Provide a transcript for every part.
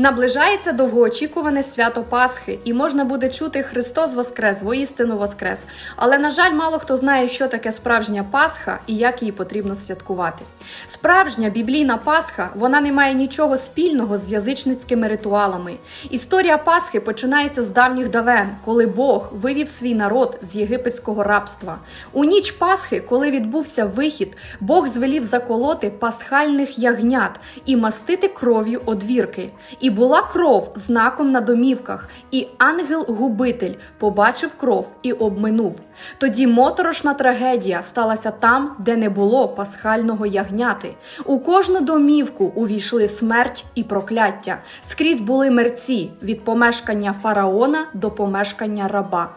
Наближається довгоочікуване свято Пасхи, і можна буде чути Христос Воскрес, воістину Воскрес. Але, на жаль, мало хто знає, що таке справжня Пасха і як її потрібно святкувати. Справжня біблійна Пасха вона не має нічого спільного з язичницькими ритуалами. Історія Пасхи починається з давніх давен, коли Бог вивів свій народ з єгипетського рабства. У ніч Пасхи, коли відбувся вихід, Бог звелів заколоти пасхальних ягнят і мастити кров'ю одвірки. І була кров знаком на домівках, і ангел-губитель побачив кров і обминув. Тоді моторошна трагедія сталася там, де не було пасхального ягняти. У кожну домівку увійшли смерть і прокляття. Скрізь були мерці від помешкання фараона до помешкання раба.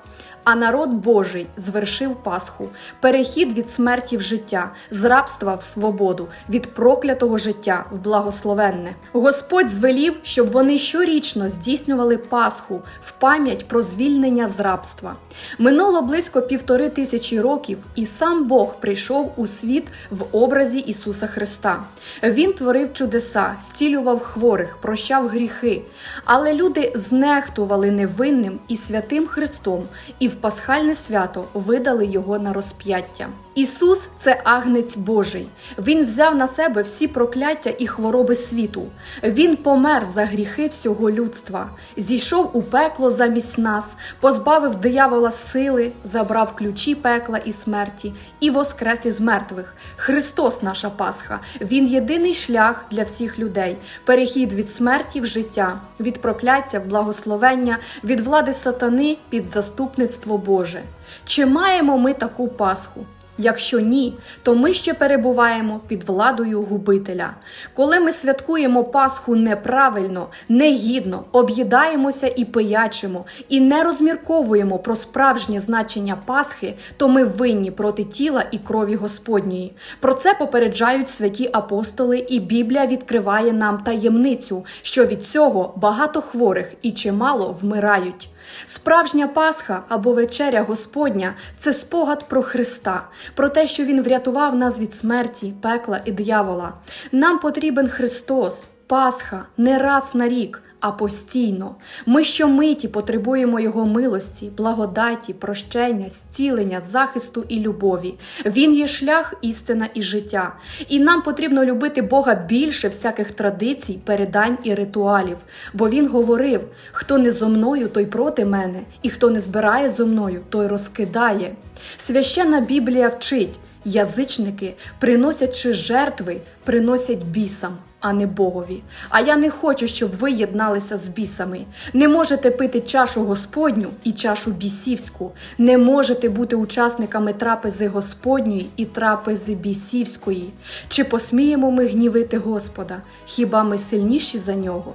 А народ Божий звершив Пасху, перехід від смерті в життя, з рабства в свободу, від проклятого життя в благословенне. Господь звелів, щоб вони щорічно здійснювали Пасху в пам'ять про звільнення з рабства. Минуло близько півтори тисячі років, і сам Бог прийшов у світ в образі Ісуса Христа. Він творив чудеса, зцілював хворих, прощав гріхи. Але люди знехтували невинним і святим Христом, і в пасхальне свято видали його на розп'яття. Ісус це агнець Божий. Він взяв на себе всі прокляття і хвороби світу. Він помер за гріхи всього людства, зійшов у пекло замість нас, позбавив диявола сили, забрав ключі пекла і смерті і воскрес із мертвих. Христос, наша Пасха. Він єдиний шлях для всіх людей. Перехід від смерті в життя, від прокляття в благословення, від влади сатани під заступництво Боже. Чи маємо ми таку Пасху? Якщо ні, то ми ще перебуваємо під владою губителя. Коли ми святкуємо Пасху неправильно, негідно, об'їдаємося і пиячимо, і не розмірковуємо про справжнє значення Пасхи, то ми винні проти тіла і крові Господньої. Про це попереджають святі апостоли, і Біблія відкриває нам таємницю, що від цього багато хворих і чимало вмирають. Справжня Пасха або вечеря Господня це спогад про Христа, про те, що Він врятував нас від смерті, пекла і диявола. Нам потрібен Христос, Пасха не раз на рік, а постійно. Ми щомиті потребуємо Його милості, благодаті, прощення, зцілення, захисту і любові. Він є шлях, істина і життя. І нам потрібно любити Бога більше всяких традицій, передань і ритуалів. Бо Він говорив: хто не зо мною, той проти мене, і хто не збирає зо мною, той розкидає. Священна Біблія вчить. Язичники, приносячи жертви, приносять бісам, а не Богові. А я не хочу, щоб ви єдналися з бісами. Не можете пити чашу Господню і чашу бісівську. Не можете бути учасниками трапези Господньої і трапези бісівської. Чи посміємо ми гнівити Господа? Хіба ми сильніші за нього?